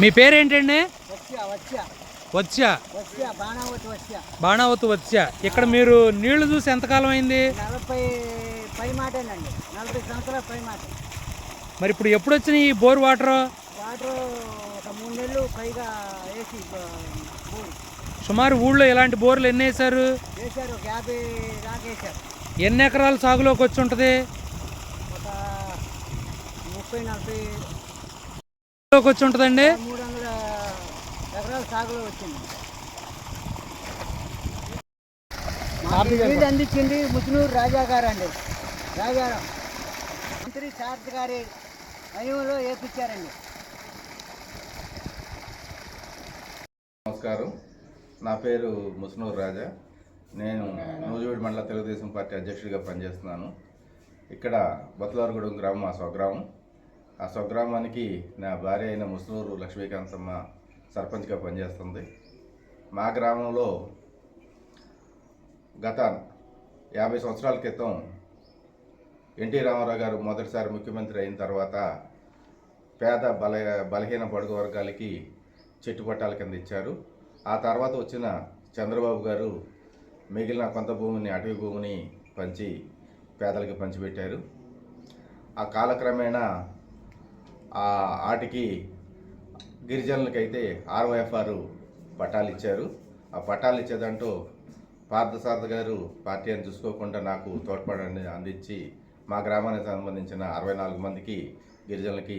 మీ పేరేంటండి? వచ్చా బాణావతి వచ్చా. ఇక్కడ మీరు నీళ్ళు చూసి ఎంతకాలం అయింది? మరి ఇప్పుడు ఎప్పుడు వచ్చినాయి ఈ బోర్ వాటర్? సుమారు ఊళ్ళో ఇలాంటి బోర్లు ఎన్ని వేశారు. ఎన్ని ఎకరాల సాగులోకి వచ్చి ఉంటుంది? ఒక ముప్పై నలభై వచ్చి ఉంటుందండి. మూడు వందల ఎకరాల సాగులో వచ్చింది. మాకు ఈ నీళ్ళు అందించింది ముసునూరు రాజా గారు అండి. రాజారాం. మంత్రి సారథి గారి హయంలో వేపించారండి. నమస్కారం. నా పేరు ముస్నూర్ రాజా. నేను నూజివీడు మండల తెలుగుదేశం పార్టీ అధ్యక్షుడిగా పనిచేస్తున్నాను. ఇక్కడ బతులారగూడెం గ్రామం మా స్వగ్రామం. ఆ స్వగ్రామానికి నా భార్య అయిన ముసలూరు లక్ష్మీకాంతమ్మ సర్పంచ్గా పనిచేస్తుంది. మా గ్రామంలో గత యాభై సంవత్సరాల క్రితం ఎన్టీ రామారావు గారు మొదటిసారి ముఖ్యమంత్రి అయిన తర్వాత పేద బల బలహీన పడుగు వర్గాలకి చెట్టు పట్టాల కింద ఇచ్చారు. ఆ తర్వాత వచ్చిన చంద్రబాబు గారు మిగిలిన కొంత భూమిని అటవీ భూమిని పంచి పేదలకి పంచిపెట్టారు. ఆ కాలక్రమేణా ఆటికి గిరిజనులకైతే ఆర్వైఎఫ్ఆర్ పట్టాలు ఇచ్చారు. ఆ పట్టాలు ఇచ్చేదంటూ పార్థసారథి గారు పార్టీ అని చూసుకోకుండా నాకు తోడ్పడని అందించి మా గ్రామానికి సంబంధించిన అరవై నాలుగు మందికి గిరిజనులకి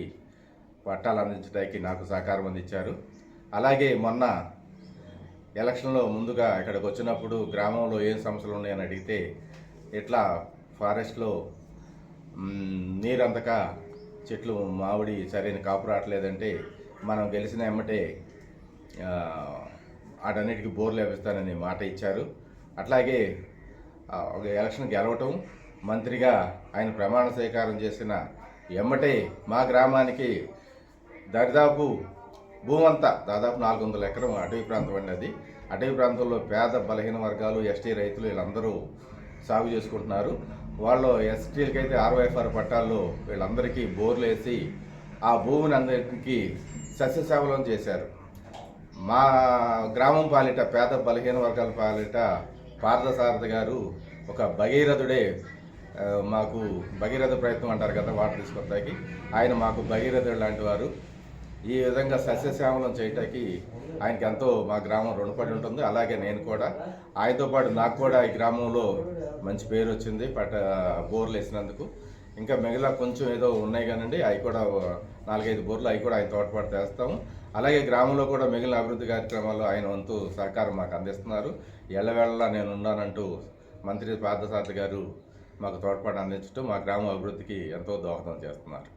పట్టాలు అందించడానికి నాకు సహకారం అందించారు. అలాగే మొన్న ఎలక్షన్లో ముందుగా ఇక్కడికి వచ్చినప్పుడు గ్రామంలో ఏం సమస్యలు ఉన్నాయని అడిగితే ఇట్లా ఫారెస్ట్లో నీరంతక చెట్లు మామిడి సరైన కాపు రావట్లేదంటే మనం గెలిచిన ఎమ్మటే వాటన్నిటికీ బోర్లు వేపిస్తానని మాట ఇచ్చారు. అట్లాగే ఒక ఎలక్షన్ గెలవటం మంత్రిగా ఆయన ప్రమాణ స్వీకారం చేసిన ఎమ్మటే మా గ్రామానికి దరిదాపు భూమంతా దాదాపు నాలుగు వందల ఎకరం అటవీ ప్రాంతం అండి అది. అటవీ ప్రాంతంలో పేద బలహీన వర్గాలు ఎస్టీ రైతులు వీళ్ళందరూ సాగు చేసుకుంటున్నారు. వాళ్ళు ఎస్టీలకి అయితే ఆర్వైఎఫ్ఆర్ పట్టాల్లో వీళ్ళందరికీ బోర్లు వేసి ఆ భూమిని అందరికీ సస్యశ్యామలం చేశారు. మా గ్రామం పాలిట పేద బలహీన వర్గాల పాలిట పార్థసారథి గారు ఒక భగీరథుడే మాకు భగీరథ ప్రయత్నం అంటారు కదా వాటర్ తీసుకొస్తాకి. ఆయన మాకు భగీరథుడు లాంటి వారు. ఈ విధంగా సస్యశ్యామలం చేయటానికి ఆయనకి ఎంతో మా గ్రామం రుణపడి ఉంటుంది. అలాగే నేను కూడా. ఆయనతో పాటు నాకు కూడా ఈ గ్రామంలో మంచి పేరు వచ్చింది పట్ట బోర్లు వేసినందుకు. ఇంకా మిగిలిన కొంచెం ఏదో ఉన్నాయి కానండి అవి కూడా నాలుగైదు బోర్లు అవి కూడా ఆయన తోడ్పాటు చేస్తాము అలాగే గ్రామంలో కూడా మిగిలిన అభివృద్ధి కార్యక్రమాల్లో ఆయన వంతు సహకారం మాకు అందిస్తున్నారు. ఎల్లవేళలా నేను ఉన్నానంటూ మంత్రి పార్థసారథి గారు మాకు తోడ్పాటు అందించడం మా గ్రామ అభివృద్ధికి ఎంతో దోహదం చేస్తున్నారు.